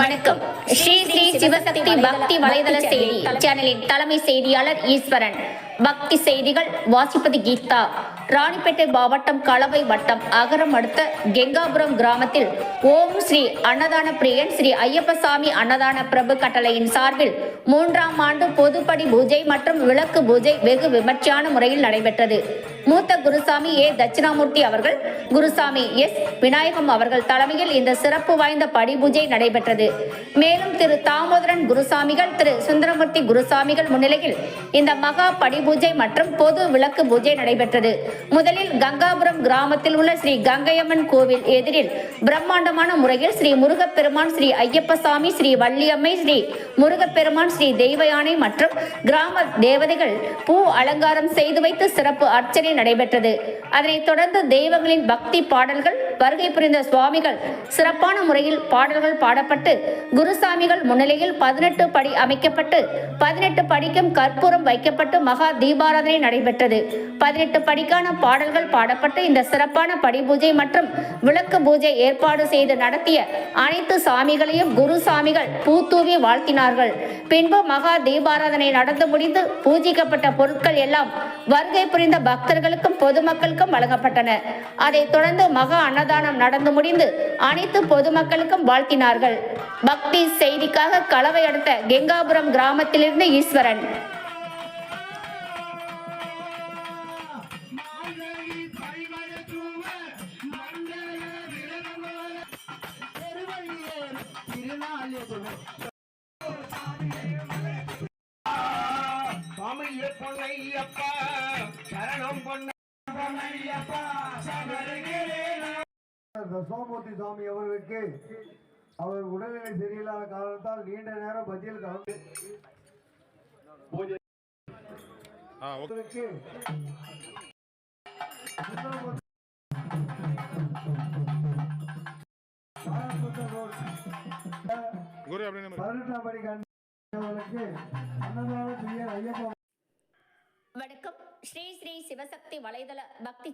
வணக்கம். ஸ்ரீ ஸ்ரீ சிவசக்தி பக்தி வலைதள செய்தி சேனலின் தலைமை செய்தியாளர் ஈஸ்வரன். பக்தி செய்திகள் வாசிப்பது கீதா. ராணிப்பேட்டை மாவட்டம் கலவை வட்டம் அகரம் அடுத்த கெங்காபுரம் கிராமத்தில் ஓம் ஸ்ரீ அன்னதான பிரியன் ஸ்ரீ ஐயப்பசாமி அன்னதான பிரபு கட்டளையின் சார்பில் மூன்றாம் ஆண்டு பொதுப்படி பூஜை மற்றும் விளக்கு பூஜை வெகு விமர்சையான முறையில் நடைபெற்றது. மூத்த குருசாமி ஏ. தட்சிணாமூர்த்தி அவர்கள் குருசாமி எஸ். விநாயகம் அவர்கள் தலைமையில் இந்த சிறப்பு வாய்ந்த படி பூஜை நடைபெற்றது. மேலும் திரு தாமோதரன் குருசாமிகள் திரு சுந்தரமூர்த்தி குருசாமிகள் முன்னிலையில் இந்த மகா படி பூஜை மற்றும் பொது விளக்கு பூஜை நடைபெற்றது. முதலில் கங்காபுரம் கிராமத்தில் உள்ள ஸ்ரீ கங்கையம்மன் கோவில் எதிரில் பிரம்மாண்டமான முறையில் ஸ்ரீ முருகப்பெருமான் ஸ்ரீ ஐயப்பசாமி ஸ்ரீ வள்ளியம்மை ஸ்ரீ முருகப்பெருமான் ஸ்ரீ தெய்வயானை மற்றும் கிராம தேவதைகள் பூ அலங்காரம் செய்து வைத்து சிறப்பு அர்ச்சனை நடைபெற்றது. அதனைத் தொடர்ந்து தெய்வங்களின் பக்தி பாடல்கள் வருகை புரிந்த சுவாமிகள் சிறப்பான முறையில் பாடல்கள் பாடப்பட்டு குருசாமிகள் முன்னிலையில் பதினெட்டு படி அமைக்கப்பட்டு பதினெட்டு படிக்கும் கற்பூரம் வைக்கப்பட்டு மகா தீபாராதனை நடைபெற்றது. பதினெட்டு படிக்கான பாடல்கள் பாடப்பட்டு இந்த சிறப்பான படி பூஜை மற்றும் விளக்கு பூஜை ஏற்பாடு செய்து நடத்திய அனைத்து சாமிகளையும் குரு சாமிகள் பூத்தூவி வாழ்த்தினார்கள். பின்பு மகா தீபாராதனை நடந்து முடிந்து பூஜிக்கப்பட்ட பொருட்கள் எல்லாம் வருகை புரிந்த பக்தர்களுக்கும் பொதுமக்களுக்கும் வழங்கப்பட்டன. அதைத் தொடர்ந்து மகா அன்ன அன்னதானம் நடந்து முடிந்து அனைத்து பொதுமக்களுக்கும் வாழ்த்தினார்கள். பக்தி செய்திக்காக கலவை அடுத்த கெங்காபுரம் கிராமத்திலிருந்து ஈஸ்வரன். பொன்னையப்பா சரணம் பொன்ன பொன்னையப்பா தசோமூர்த்தி சுவாமி அவர்களுக்கு அவர் உடல்நிலை சரியில்லாத காரணத்தால் நீண்ட நேரம் பஜ்ஜியில் கலந்து பதினெட்டாம் படி கண்டவர்களுக்கு அன்னதான வணக்கம். ஸ்ரீ ஸ்ரீ சிவசக்தி வலைதள பக்தி